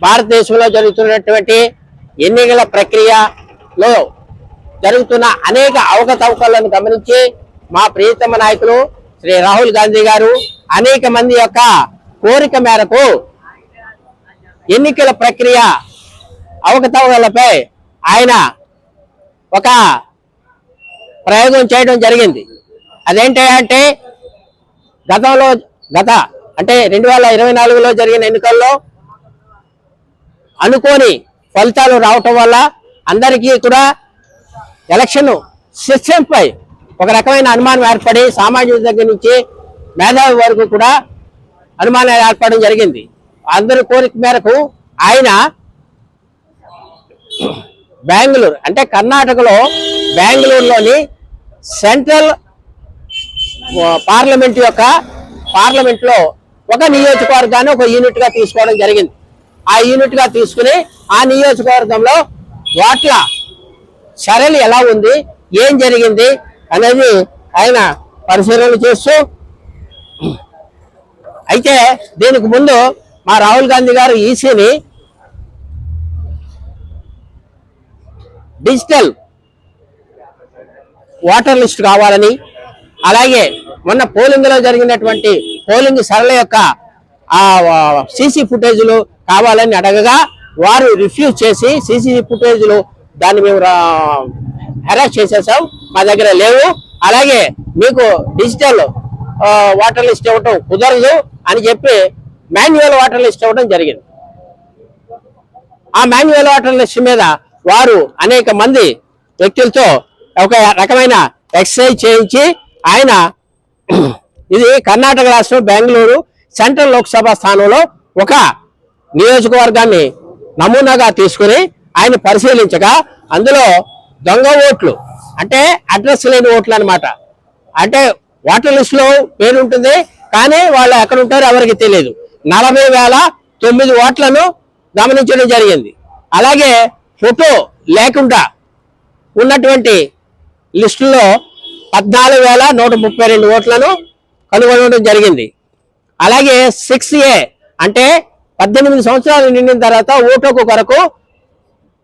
భారతదేశంలో జరుగుతున్నటువంటి ఎన్నికల ప్రక్రియలో జరుగుతున్న అనేక అవకతవకలను గమనించి మా ప్రియతమ నాయకులు శ్రీ రాహుల్ గాంధీ గారు అనేక మంది యొక్క కోరిక మేరకు ఎన్నికల ప్రక్రియ అవకతవకలపై ఆయన ఒక ప్రయోగం చేయడం జరిగింది. అదేంటంటే గతంలో గత అంటే రెండు వేల ఇరవై నాలుగులో జరిగిన ఎన్నికల్లో అనుకోని ఫలితాలు రావటం వల్ల అందరికీ కూడా ఎలక్షన్ సిస్టంపై ఒక రకమైన అనుమానం ఏర్పడి సామాజిక దగ్గర నుంచి మేధావి వరకు కూడా అనుమానం ఏర్పడడం జరిగింది. అందరి కోరిక మేరకు ఆయన బెంగళూరు అంటే కర్ణాటకలో బెంగళూరులోని సెంట్రల్ పార్లమెంట్ యొక్క పార్లమెంట్లో ఒక నియోజకవర్గాన్ని ఒక యూనిట్గా తీసుకోవడం జరిగింది. ఆ యూనిట్గా తీసుకుని ఆ నియోజకవర్గంలో ఓట్ల సరళి ఎలా ఉంది ఏం జరిగింది అనేది ఆయన పరిశీలన చేస్తూ అయితే దీనికి ముందు మా రాహుల్ గాంధీ గారు ఈసీని డిజిటల్ ఓటర్ లిస్ట్ కావాలని అలాగే మొన్న పోలింగ్లో జరిగినటువంటి పోలింగ్ సరళ యొక్క ఆ సీసీ ఫుటేజ్లు కావాలని అడగగా వారు రిఫ్యూజ్ చేసి సీసీ ఫుటేజ్లు దాన్ని మేము హెరాస్ చేసేసాం మా దగ్గర లేవు. అలాగే మీకు డిజిటల్ వాటర్ లిస్ట్ ఇవ్వటం కుదరదు అని చెప్పి మాన్యువల్ వాటర్ లిస్ట్ ఇవ్వడం జరిగింది. ఆ మాన్యువల్ వాటర్ లిస్ట్ మీద వారు అనేక మంది వ్యక్తులతో ఒక రకమైన ఎక్సర్సైజ్ చేయించి ఆయన ఇది కర్ణాటక రాష్ట్రం బెంగళూరు సెంట్రల్ లోక్సభ స్థానంలో ఒక నియోజకవర్గాన్ని నమూనాగా తీసుకుని ఆయన పరిశీలించగా అందులో దొంగ ఓట్లు అంటే అడ్రస్ లేని ఓట్లు అన్నమాట. అంటే ఓటర్ లిస్టులో పేరు ఉంటుంది కానీ వాళ్ళు ఎక్కడ ఉంటారో ఎవరికి తెలియదు నలభై వేల తొమ్మిది ఓట్లను గమనించడం జరిగింది. అలాగే ఫోటో లేకుండా ఉన్నటువంటి లిస్టులో పద్నాలుగు వేల నూట ముప్పై రెండు ఓట్లను కనుగొనడం జరిగింది. అలాగే సిక్స్ ఏ అంటే పద్దెనిమిది సంవత్సరాలు నిండిన తర్వాత ఓటుకు కొరకు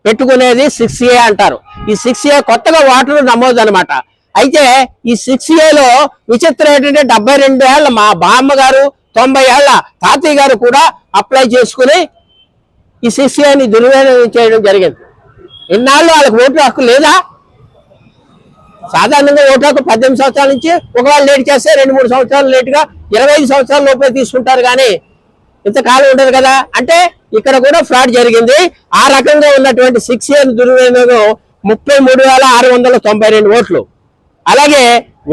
పెట్టుకునేది సిక్స్ ఏ అంటారు. ఈ సిక్స్ ఏ కొత్తగా ఓటర్లు నమోదు అనమాట అయితే ఈ సిక్స్ ఏలో విచిత్రం ఏంటంటే డెబ్బై రెండు ఏళ్ళ మా బామ్మ గారు తొంభై ఏళ్ళ తాతయ్య గారు కూడా అప్లై చేసుకుని ఈ సిక్స్ ఏని దుర్వినియోగం చేయడం జరిగింది. ఇన్నాళ్ళు వాళ్ళకి ఓటు హక్కు లేదా? సాధారణంగా ఓటు హక్కు పద్దెనిమిది సంవత్సరాల నుంచి ఒకవేళ లేట్ చేస్తే రెండు మూడు సంవత్సరాలు లేటుగా ఇరవై ఐదు సంవత్సరాల లోపే తీసుకుంటారు కానీ ఇంతకాలం ఉండదు కదా? అంటే ఇక్కడ కూడా ఫ్రాడ్ జరిగింది. ఆ రకంగా ఉన్నటువంటి సిక్స్ ఇయర్ దుర్వినియోగం ముప్పై మూడు వేల ఆరు వందల తొంభై రెండు ఓట్లు. అలాగే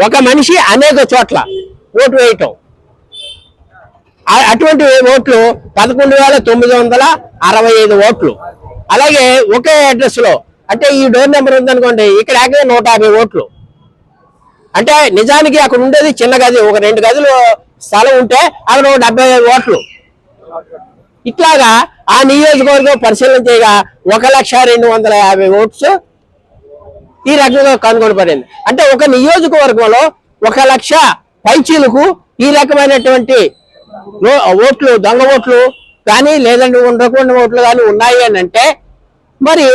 ఒక మనిషి అనేక చోట్ల ఓటు వేయటం. అటువంటి ఓట్లు పదకొండు వేల తొమ్మిది వందల అరవై ఐదు ఓట్లు. అలాగే ఒకే అడ్రస్లో అంటే ఈ డోర్ నెంబర్ ఉందనుకోండి ఇక్కడ ఏకంగా నూట యాభై ఓట్లు. అంటే నిజానికి అక్కడ ఉండేది చిన్న గది ఒక రెండు గదులు స్థలం ఉంటే అక్కడ ఒక డెబ్బై ఐదు ఓట్లు. ఇట్లాగా ఆ నియోజకవర్గం పరిశీలన చేయగా ఒక లక్ష రెండు వందల యాభై ఓట్స్ ఈ రకంగా కనుగొనబడింది. అంటే ఒక నియోజకవర్గంలో ఒక లక్ష పైచీలకు ఈ రకమైనటువంటి ఓ- ఓట్లు దొంగ ఓట్లు కానీ లేదంటే ఉండకుండా ఓట్లు కానీ ఉన్నాయి అని అంటే మరి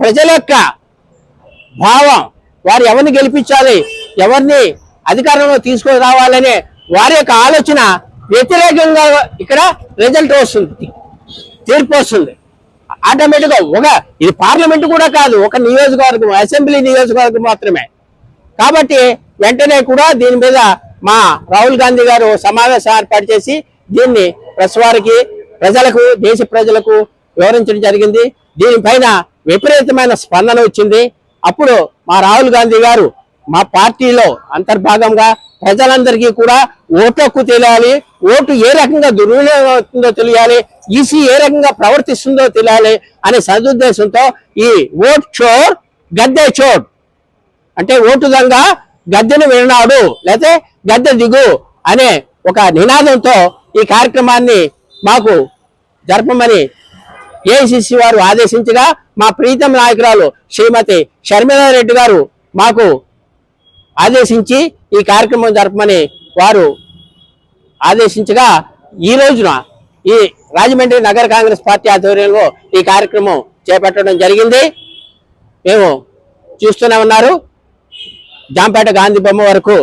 ప్రజల యొక్క భావం వారు ఎవరిని గెలిపించాలి ఎవరిని అధికారంలో తీసుకొని రావాలనే వారి యొక్క ఆలోచన వ్యతిరేకంగా ఇక్కడ రిజల్ట్ వస్తుంది. తీర్పు వస్తుంది. ఆటోమేటిక్గా ఒక ఇది పార్లమెంట్ కూడా కాదు ఒక నియోజకవర్గం అసెంబ్లీ నియోజకవర్గం మాత్రమే. కాబట్టి వెంటనే కూడా దీని మీద మా రాహుల్ గాంధీ గారు సమావేశం ఏర్పాటు చేసి దీన్ని ప్రెస్ వారికి ప్రజలకు దేశ ప్రజలకు వివరించడం జరిగింది. దీనిపైన విపరీతమైన స్పందన వచ్చింది. అప్పుడు మా రాహుల్ గాంధీ గారు మా పార్టీలో అంతర్భాగంగా ప్రజలందరికీ కూడా ఓటు హక్కు తెలియాలి ఓటు ఏ రకంగా దుర్వినియోగం అవుతుందో తెలియాలి ఈసీ ఏ రకంగా ప్రవర్తిస్తుందో తెలియాలి అనే సదుద్దేశంతో ఈ ఓట్ చోర్ గద్దె చోర్. అంటే ఓటు దొంగ గద్దెను విన్నాడు లేకపోతే గద్దె దిగు అనే ఒక నినాదంతో ఈ కార్యక్రమాన్ని మాకు జరపమని ఏఐసిసి వారు ఆదేశించగా మా ప్రీతం నాయకురాలు శ్రీమతి షర్మిలారెడ్డి గారు మాకు ఆదేశించి ఈ కార్యక్రమం జరపమని వారు ఆదేశించగా ఈ రోజున ఈ రాజమండ్రి నగర కాంగ్రెస్ పార్టీ ఆధ్వర్యంలో ఈ కార్యక్రమం చేపట్టడం జరిగింది. మేము చూస్తూనే ఉన్నారు. జాంపేట గాంధీ బొమ్మ వరకు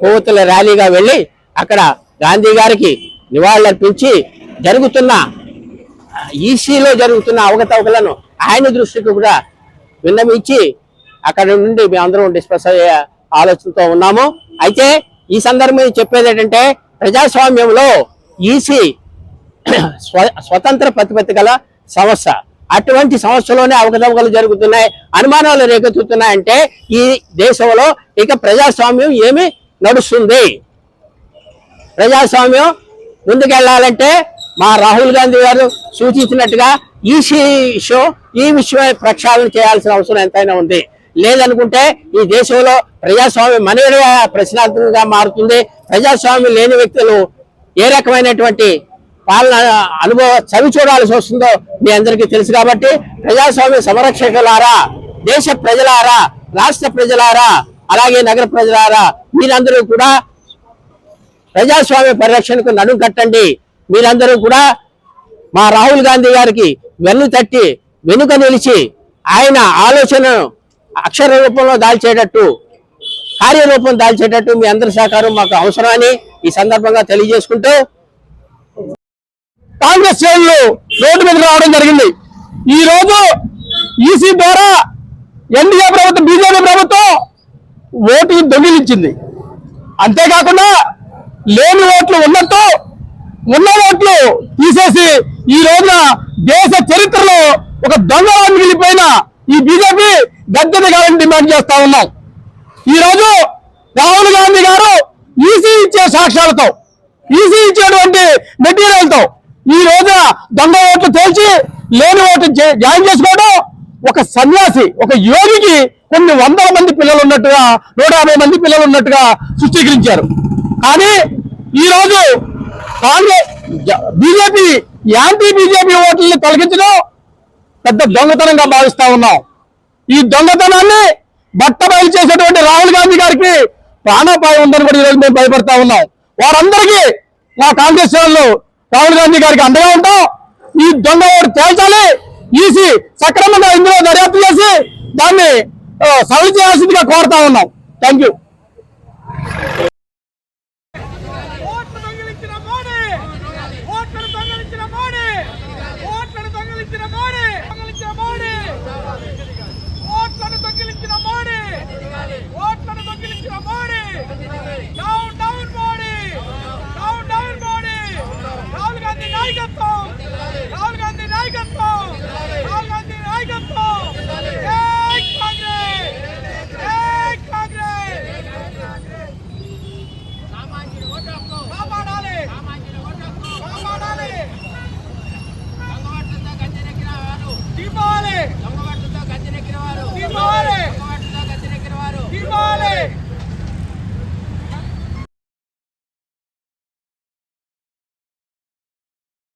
కొవ్వొత్తుల ర్యాలీగా వెళ్ళి అక్కడ గాంధీ గారికి నివాళులర్పించి జరుగుతున్న ఈసీలో జరుగుతున్న అవకతవకలను ఆయన దృష్టికి కూడా విన్నవించి అక్కడ నుండి మేము అందరం డిస్కస్ అయ్యే ఆలోచనతో ఉన్నాము. అయితే ఈ సందర్భంగా చెప్పేది ఏంటంటే ప్రజాస్వామ్యంలో ఈసీ స్వ- స్వతంత్ర ప్రతిపత్తి గల సంస్థ. అటువంటి సంస్థలోనే అవకతవకలు జరుగుతున్నాయి అనుమానాలు రేకెత్తుతున్నాయంటే ఈ దేశంలో ఇక ప్రజాస్వామ్యం ఏమి నడుస్తుంది? ప్రజాస్వామ్యం ముందుకెళ్ళాలంటే మా రాహుల్ గాంధీ గారు సూచించినట్టుగా ఈ షో ఈ విషయమై ప్రక్షాళన చేయాల్సిన అవసరం ఎంతైనా ఉంది. లేదనుకుంటే ఈ దేశంలో ప్రజాస్వామ్యం అనేది ప్రశ్నార్థంగా మారుతుంది. ప్రజాస్వామ్యం లేని వ్యక్తులు ఏ రకమైనటువంటి పాలన అనుభవ చవి చూడాల్సి వస్తుందో మీ అందరికీ తెలుసు కాబట్టి ప్రజాస్వామ్య సంరక్షకులారా దేశ ప్రజలారా రాష్ట్ర ప్రజలారా అలాగే నగర ప్రజలారా మీరందరూ కూడా ప్రజాస్వామ్య పరిరక్షణకు నడుం కట్టండి. మీరందరూ కూడా మా రాహుల్ గాంధీ గారికి వెన్ను తట్టి వెనుక నిలిచి ఆయన ఆలోచనను అక్షర రూపంలో దాల్చేటట్టు కార్యరూపం దాల్చేటట్టు మీ అందరి సహకారం మాకు అవసరమని ఈ సందర్భంగా తెలియజేసుకుంటూ కాంగ్రెస్ శ్రేణులు రోడ్డు మీద రావడం జరిగింది. ఈ రోజు ఈసీ ద్వారా ఎన్డీఏ ప్రభుత్వం బీజేపీ ప్రభుత్వం ఓటుకి దొంగిలించింది. అంతేకాకుండా లేని ఓట్లు ఉన్నట్టు ఉన్న ఓట్లు తీసేసి ఈ రోజున దేశ చరిత్రలో ఒక దొంగ మిగిలిపోయిన ఈ బీజేపీ గద్దె కావాలని డిమాండ్ చేస్తా ఉన్నాం. ఈ రోజు రాహుల్ గాంధీ గారు ఈసీ ఇచ్చే సాక్ష్యాలతో ఈసీ ఇచ్చేటువంటి మెటీరియల్తో ఈ రోజున దొంగ ఓట్లు తేల్చి లేని ఓట్లు జాయిన్ చేసుకోవడం ఒక సన్యాసి ఒక యోగికి కొన్ని వందల మంది పిల్లలు ఉన్నట్టుగా నూట యాభై మంది పిల్లలు ఉన్నట్టుగా సృష్టీకరించారు. కానీ ఈ రోజు కాంగ్రెస్ బీజేపీ యాంటీ బీజేపీ ఓట్లని తొలగించడం పెద్ద దొంగతనంగా భావిస్తా ఉన్నాం. ఈ దొంగతనాన్ని బట్టబయలు చేసేటువంటి రాహుల్ గాంధీ గారికి ప్రాణాపాయం ఉందని కూడా ఈరోజు మేము భయపడతా ఉన్నాం. వారందరికీ మా కాంగ్రెస్ శ్రేణులు రాహుల్ గాంధీ గారికి అండగా ఉంటాం. ఈ దొంగ ఓటు తేల్చాలి? ఈసీ సక్రమంగా ఇందులో దర్యాప్తు చేసి దాన్ని ఆ, చేయాల్సిందిగా కోరుతా ఉన్నాం. థ్యాంక్ నాయకత్వం! రాహుల్ గాంధీ నాయకత్వం! రాహుల్ గాంధీ నాయకత్వం!